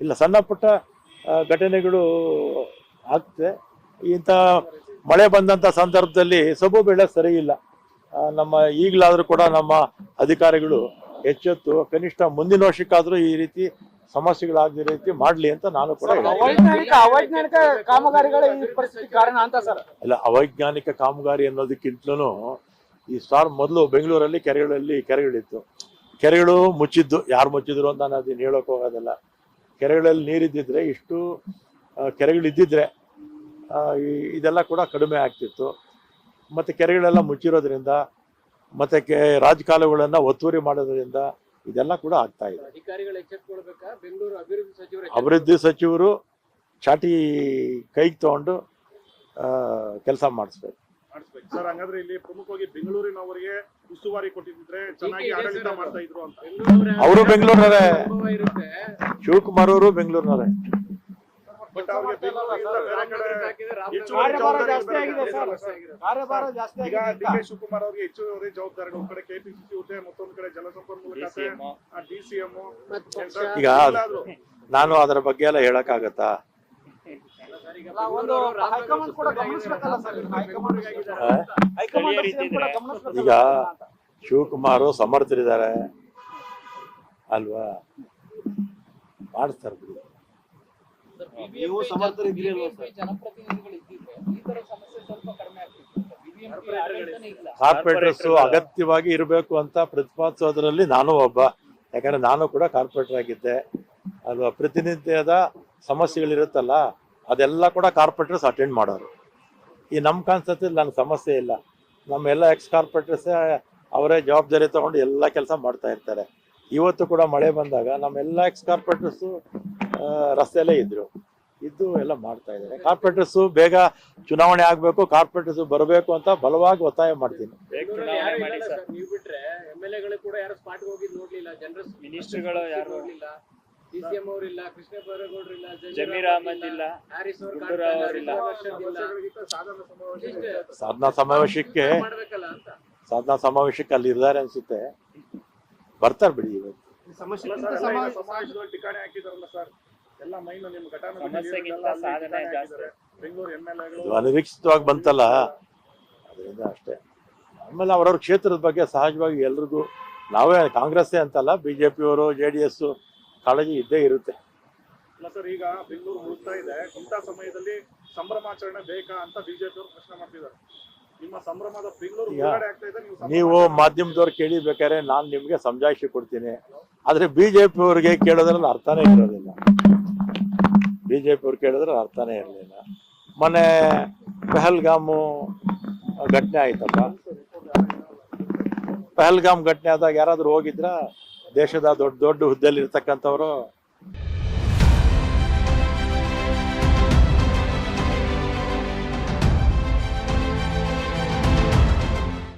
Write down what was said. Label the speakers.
Speaker 1: ಇಲ್ಲ ಸಣ್ಣ ಪುಟ್ಟ ಘಟನೆಗಳು ಆಗ್ತದೆ. ಇಂಥ ಮಳೆ ಬಂದಂತ ಸಂದರ್ಭದಲ್ಲಿ ಸಬು ಬೆಳೆ ಸರಿ ಇಲ್ಲ. ನಮ್ಮ ಈಗಲಾದ್ರೂ ಕೂಡ ನಮ್ಮ ಅಧಿಕಾರಿಗಳು ಎಚ್ಚೆತ್ತು ಕನಿಷ್ಠ ಮುಂದಿನ ವರ್ಷಕ್ಕಾದ್ರೂ ಈ ರೀತಿ ಸಮಸ್ಯೆಗಳಾಗದ ರೀತಿ ಮಾಡ್ಲಿ ಅಂತ ನಾನು ಕೂಡ.
Speaker 2: ಅವೈಜ್ಞಾನಿಕ ಕಾಮಗಾರಿಗಳ ಕಾರಣ ಅಂತ ಸರ್.
Speaker 1: ಅಲ್ಲ ಅವೈಜ್ಞಾನಿಕ ಕಾಮಗಾರಿ ಅನ್ನೋದಕ್ಕಿಂತಲೂ ಈ ಸ್ಟಾರ್ ಮೊದಲು ಬೆಂಗಳೂರಲ್ಲಿ ಕೆರೆಗಳಲ್ಲಿ ಕೆರೆಗಳಿತ್ತು. ಕೆರೆಗಳು ಮುಚ್ಚಿದ್ದು ಯಾರು ಮುಚ್ಚಿದ್ರು ಅಂತ ನಾನು ಅದನ್ನ ಹೇಳೋಕೆ ಹೋಗೋದಿಲ್ಲ. ಕೆರೆಗಳಲ್ಲಿ ನೀರಿದ್ದಿದ್ರೆ ಇಷ್ಟು ಕೆರೆಗಳಿದ್ದಿದ್ರೆ ಇದೆಲ್ಲ ಕೂಡ ಕಡಿಮೆ ಆಗ್ತಿತ್ತು. ಮತ್ತೆ ಕೆರೆಗಳೆಲ್ಲ ಮುಚ್ಚಿರೋದ್ರಿಂದ ಮತ್ತೆ ಕೆ ರಾಜಕಾಲುಗಳನ್ನ ಒತ್ತುವರಿ ಮಾಡೋದ್ರಿಂದ ಇದೆಲ್ಲ ಕೂಡ ಆಗ್ತಾ ಇದೆ.
Speaker 2: ಅಭಿವೃದ್ಧಿ ಸಚಿವರು
Speaker 1: ಚಾಟಿ ಕೈಗೆ ತಗೊಂಡು ಕೆಲಸ ಮಾಡಿಸ್ಬೇಕು.
Speaker 3: ಸರ್ ಹಂಗಾದ್ರೆ ಇಲ್ಲಿ ಪ್ರಮುಖವಾಗಿ ಬೆಂಗಳೂರಿನವರಿಗೆ ಉಸ್ತುವಾರಿ ಕೊಟ್ಟಿದ್ರೆ ಚೆನ್ನಾಗಿ ಆಡಳಿತ ಮಾಡ್ತಾ ಇದ್ರು ಅಂತ.
Speaker 1: ಅವರು
Speaker 2: ಬೆಂಗಳೂರಿನವರೇ
Speaker 1: ಶಿವಕುಮಾರ್ ಅವರು ಬೆಂಗಳೂರಿನವರೇ
Speaker 3: ಬಟ್ ಅವ್ರಿಗೆ ಬೇರೆ ಕಡೆ ಹೆಚ್ಚುವರಿ
Speaker 2: ಕಾರ್ಯಭಾರ
Speaker 3: ಜವಾಬ್ದಾರಿ
Speaker 2: ಜಾಸ್ತಿ ಆಗಿದೆ ಸರ್.
Speaker 3: ಇದೆ.
Speaker 2: ಕಾರ್ಯಭಾರ ಜಾಸ್ತಿ
Speaker 3: ಈಗ ಡಿ ಕೆ ಶಿವಕುಮಾರ್ ಅವರಿಗೆ ಹೆಚ್ಚುವರಿ ಜವಾಬ್ದಾರಿ. ಒಂದ್ ಕಡೆ ಕೆಪಿಸಿಸಿ ಹುದ್ದೆ ಮತ್ತೊಂದ್ ಕಡೆ ಜಲಸಂಪನ್ಮೂಲ ಖಾತೆ ಡಿಸಿಎಂ
Speaker 1: ಈಗ ನಾನು ಅದರ ಬಗ್ಗೆ ಎಲ್ಲ ಹೇಳಕ್ಕಾಗತ್ತಾ? ಈಗ. ಶಿವಕುಮಾರ್ ಸಮರ್ಥರಿದ್ದಾರೆ. ಅಲ್ವಾ? ಮಾಡಿಸ್ತಾರೆ ಬಿಡಿ.
Speaker 2: ನೀವು ಅಲ್ವಾ ಸರ್?
Speaker 4: ಜನಪ್ರತಿನಿಧಿಗಳು ಇದ್ದಿದ್ರೆ ಈ ತರ ಸಮಸ್ಯೆ ಸ್ವಲ್ಪ ಕಡಿಮೆ ಆಗ್ತಿತ್ತು BBMP ಆಡಳಿತನೇ ಇಲ್ಲ.
Speaker 1: ಕಾರ್ಪೊರೇಟರ್ಸ್ ಅಗತ್ಯವಾಗಿ ಇರಬೇಕು ಅಂತ ಪ್ರತಿಪಾದಿಸೋದ್ರಲ್ಲಿ ನಾನು ಒಬ್ಬ. ಯಾಕಂದ್ರೆ ನಾನು ಕೂಡ ಕಾರ್ಪೊರೇಟರ್ ಆಗಿದ್ದೆ. ಅಲ್ವಾ? ಪ್ರತಿನಿತ್ಯದ ಸಮಸ್ಯೆಗಳಿರುತ್ತಲ್ಲ? ಅದೆಲ್ಲ ಕೂಡ ಕಾರ್ಪೊರೇಟರ್ಸ್ ಅಟೆಂಡ್ ಮಾಡೋರು. ಈ ನಮ್ಮ ಕಾನ್ಸೆಪ್ಟಲ್ಲಿ ನನಗೆ ಸಮಸ್ಯೆ ಇಲ್ಲ. ನಮ್ಮ ಎಲ್ಲ ಎಕ್ಸ್ ಕಾರ್ಪೊರೇಟರ್ಸೇ ಅವರೇ ಜವಾಬ್ದಾರಿ ತಗೊಂಡು ಎಲ್ಲ ಕೆಲಸ ಮಾಡ್ತಾ ಇರ್ತಾರೆ. ಇವತ್ತು ಕೂಡ ಮಳೆ ಬಂದಾಗ ನಮ್ಮೆಲ್ಲ ಎಕ್ಸ್ ಕಾರ್ಪೊರೇಟರ್ಸು ರಸ್ತೆಯಲ್ಲೇ ಇದ್ರು. ಇದ್ದು ಎಲ್ಲ ಮಾಡ್ತಾ ಇದ್ದಾರೆ. ಕಾರ್ಪೊರೇಟರ್ಸು ಬೇಗ ಚುನಾವಣೆ ಆಗಬೇಕು ಕಾರ್ಪೊರೇಟರ್ಸ್ ಬರಬೇಕು ಅಂತ ಬಲವಾಗಿ ಒತ್ತಾಯ ಮಾಡ್ತೀನಿ.
Speaker 2: ನೀವು ಬಿಟ್ರೆ ಎಂ ಎಲ್ ಎಗಳು ಕೂಡ ಯಾರು ಸ್ಪಾಟ್ ಹೋಗಿ ನೋಡ್ಲಿಲ್ಲ. ಜನರ
Speaker 4: ಮಿನಿಸ್ಟ್ರುಗಳು ಯಾರು
Speaker 2: ನೋಡ್ಲಿಲ್ಲ ಅವರಿಲ್ಲ ಕೃಷ್ಣ
Speaker 4: ಜಮೀರ್ ಅಹಮದ್ ಇಲ್ಲ
Speaker 2: ಹ್ಯಾರಿಸ್
Speaker 4: ಅವರಿಲ್ಲ.
Speaker 3: ಸಾಧನ
Speaker 1: ಸಾಧನಾ ಸಮಾವೇಶಕ್ಕೆ
Speaker 2: ಮಾಡ್ಬೇಕಲ್ಲ ಅಂತ
Speaker 1: ಸಾಧನಾ ಸಮಾವೇಶಕ್ಕೆ ಅಲ್ಲಿ ಇರ್ತಾರೆ ಅನ್ಸುತ್ತೆ. ಬರ್ತಾರೆ ಬಿಡಿ ಇವತ್ತು
Speaker 3: ಸಮಾವೇಶದಲ್ಲಿ ಠಿಕಾಣಿ ಹಾಕಿದಾರಲ್ಲ ಸರ್. ಎಲ್ಲ ಮೈನ್ ನಿಮ್ ಘಟನೆ
Speaker 4: ಸಮಸ್ಯೆಗಿಂತ ಸಾಧನೆ ಜಾಸ್ತಿ.
Speaker 3: ಬೆಂಗಳೂರು ಎಂ ಎಲ್
Speaker 1: ಇದು ಅನಿರೀಕ್ಷಿತವಾಗಿ ಬಂತಲ್ಲ? ಅದರಿಂದ ಅಷ್ಟೇ. ಆಮೇಲೆ ಅವರವ್ರ ಕ್ಷೇತ್ರದ ಬಗ್ಗೆ ಸಹಜವಾಗಿ ಎಲ್ರಿಗೂ ನಾವೇ ಕಾಂಗ್ರೆಸ್ಸೇ ಅಂತಲ್ಲ ಬಿಜೆಪಿಯವರು ಜೆ ಡಿ ಎಸ್ ಕಾಳಜಿ ಇದ್ದೇ ಇರುತ್ತೆ.
Speaker 3: ಅಲ್ಲ ಸರ್ ಈಗ ಬೆಂಗಳೂರು ಮುಳುಗ್ತಾ ಇದೆ. ಇಂಥ ಸಮಯದಲ್ಲಿ ಸಂಭ್ರಮಾಚರಣೆ ಬೇಕಾ ಅಂತ ಬಿಜೆಪಿ ಅವರು ಪ್ರಶ್ನೆ ಮಾಡ್ತಿದ್ದಾರೆ. ನಿಮ್ಮ ಸಂಭ್ರಮದ ಬೆಂಗಳೂರು
Speaker 1: ಈಗ
Speaker 3: ಮುಳುಗಡೆ ಆಗ್ತಾ ಇದೆ ನೀವು
Speaker 1: ನೀವು ಮಾಧ್ಯಮದವ್ರು ಕೇಳಿಬೇಕಾದ್ರೆ ನಾನು ನಿಮಗೆ ಸಮಜಾಯಿಷಿ ಕೊಡ್ತೀನಿ. ಆದ್ರೆ ಬಿಜೆಪಿ ಅವ್ರಿಗೆ ಕೇಳೋದ್ರಲ್ಲಿ ಅರ್ಥನೇ ಇರೋದಿಲ್ಲ. ಬಿಜೆಪಿ ಅವ್ರು ಕೇಳಿದ್ರೆ ಅರ್ಥನೇ ಇರಲಿಲ್ಲ. ಮೊನ್ನೆ ಪೆಹಲ್ಗಾಮ್ ಘಟನೆ ಆಯ್ತಪ್ಪ. ಪೆಹಲ್ಗಾಮ್ ಘಟನೆ ಆದಾಗ ಯಾರಾದ್ರೂ ಹೋಗಿದ್ರ? ದೇಶದ ದೊಡ್ಡ ದೊಡ್ಡ ಹುದ್ದೆಯಲ್ಲಿ ಇರ್ತಕ್ಕಂಥವ್ರು